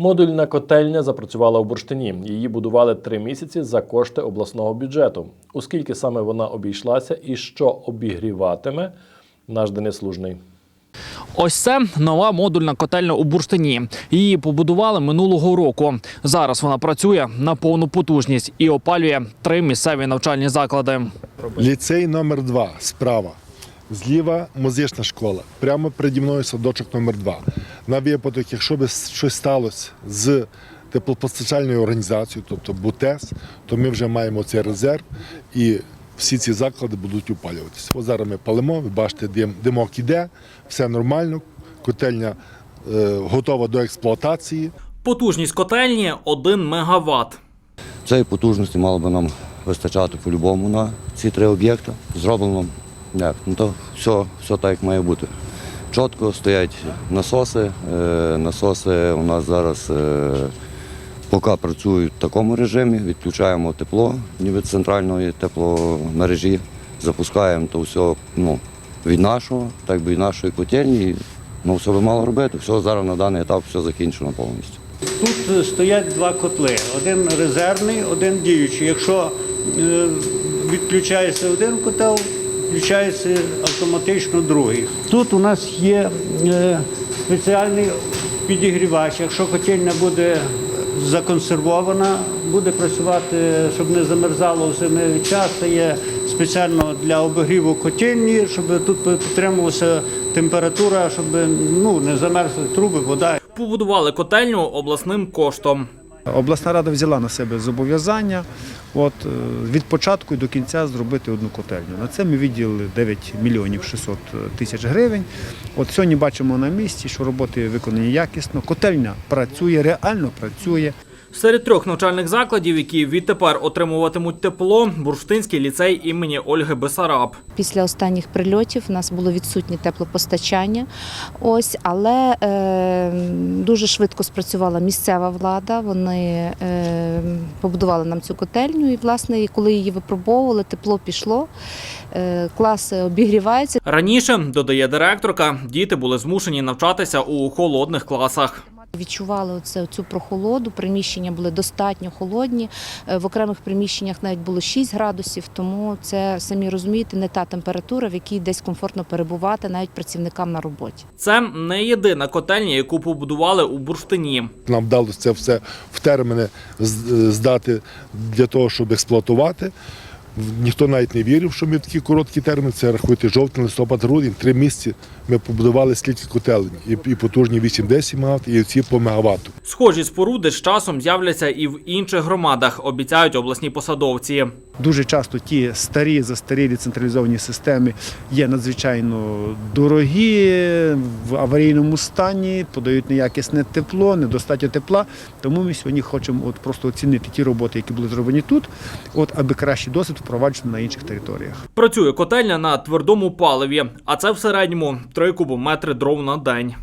Модульна котельня запрацювала у бурштині. Її будували три місяці за кошти обласного бюджету. Оскільки саме вона обійшлася і що обігріватиме, наш Денис Лужний. Ось це нова модульна котельня у бурштині. Її побудували минулого року. Зараз вона працює на повну потужність і опалює три місцеві навчальні заклади. Ліцей номер 2 справа. Зліва музична школа. Прямо переді мною садочок номер 2 На випадок, якщо би щось сталося з теплопостачальною організацією, тобто БУТЕС, то ми вже маємо цей резерв і всі ці заклади будуть опалюватися. Ось зараз ми палимо, ви бачите, дим, димок іде, все нормально, котельня е, готова до експлуатації. Потужність котельні 1 мегаватт. Цієї потужності мало би нам вистачати по-любому на ці три об'єкти. Зроблено як, ну то все, все так, як має бути. Чітко стоять насоси. Е, насоси у нас зараз е, поки працюють в такому режимі, відключаємо тепло від центральної тепломережі, запускаємо то все ну, від нашого, так би від нашої котельні. Ну, все би мало робити, все зараз на даний етап все закінчено повністю. Тут е, стоять два котли: один резервний, один діючий. Якщо відключається один котел, включається автоматично другий. Тут у нас є е, спеціальний підігрівач. Якщо котельня буде законсервована, буде працювати, щоб не замерзало в зимовий час. Є спеціально для обігріву котельні, щоб тут підтримувалася температура, щоб ну, не замерзли труби, вода. Побудували котельню обласним коштом. Обласна рада взяла на себе зобов'язання от, е, від початку до кінця зробити одну котельню. На це ми виділили 9 мільйонів 600 тисяч гривень. От сьогодні бачимо на місці, що роботи виконані якісно. Котельня працює, реально працює. Серед трьох навчальних закладів, які відтепер отримуватимуть тепло, бурштинський ліцей імені Ольги Бесараб. Після останніх прильотів у нас було відсутнє теплопостачання. Ось, але е, дуже швидко спрацювала місцева влада. Вони е, побудували нам цю котельню, і власне, коли її випробовували, тепло пішло, е, класи обігріваються. Раніше, додає директорка, діти були змушені навчатися у холодних класах. Відчували оце, цю прохолоду, приміщення були достатньо холодні. Е, В окремих приміщеннях навіть було 6 градусів, тому це самі розумієте, не та температура, в якій десь комфортно перебувати навіть працівникам на роботі. Це не єдина котельня, яку побудували у бурштині. Нам вдалося це все в терміни здати для того, щоб експлуатувати. Ніхто навіть не вірив, що ми в такі короткі терміни, це рахуйте жовтень, листопад, грудень, три місяці ми побудували скільки котелень. І, і потужні 8-10 МВт, і ці по мегаватту. Схожі споруди з часом з'являться і в інших громадах, обіцяють обласні посадовці. Дуже часто ті старі, застарілі централізовані системи є надзвичайно дорогі, в аварійному стані, подають неякісне тепло, недостатньо тепла. Тому ми сьогодні хочемо от просто оцінити ті роботи, які були зроблені тут, от аби кращий досвід впроваджувати на інших територіях. Працює котельня на твердому паливі, а це в середньому 3 кубометри дров на день.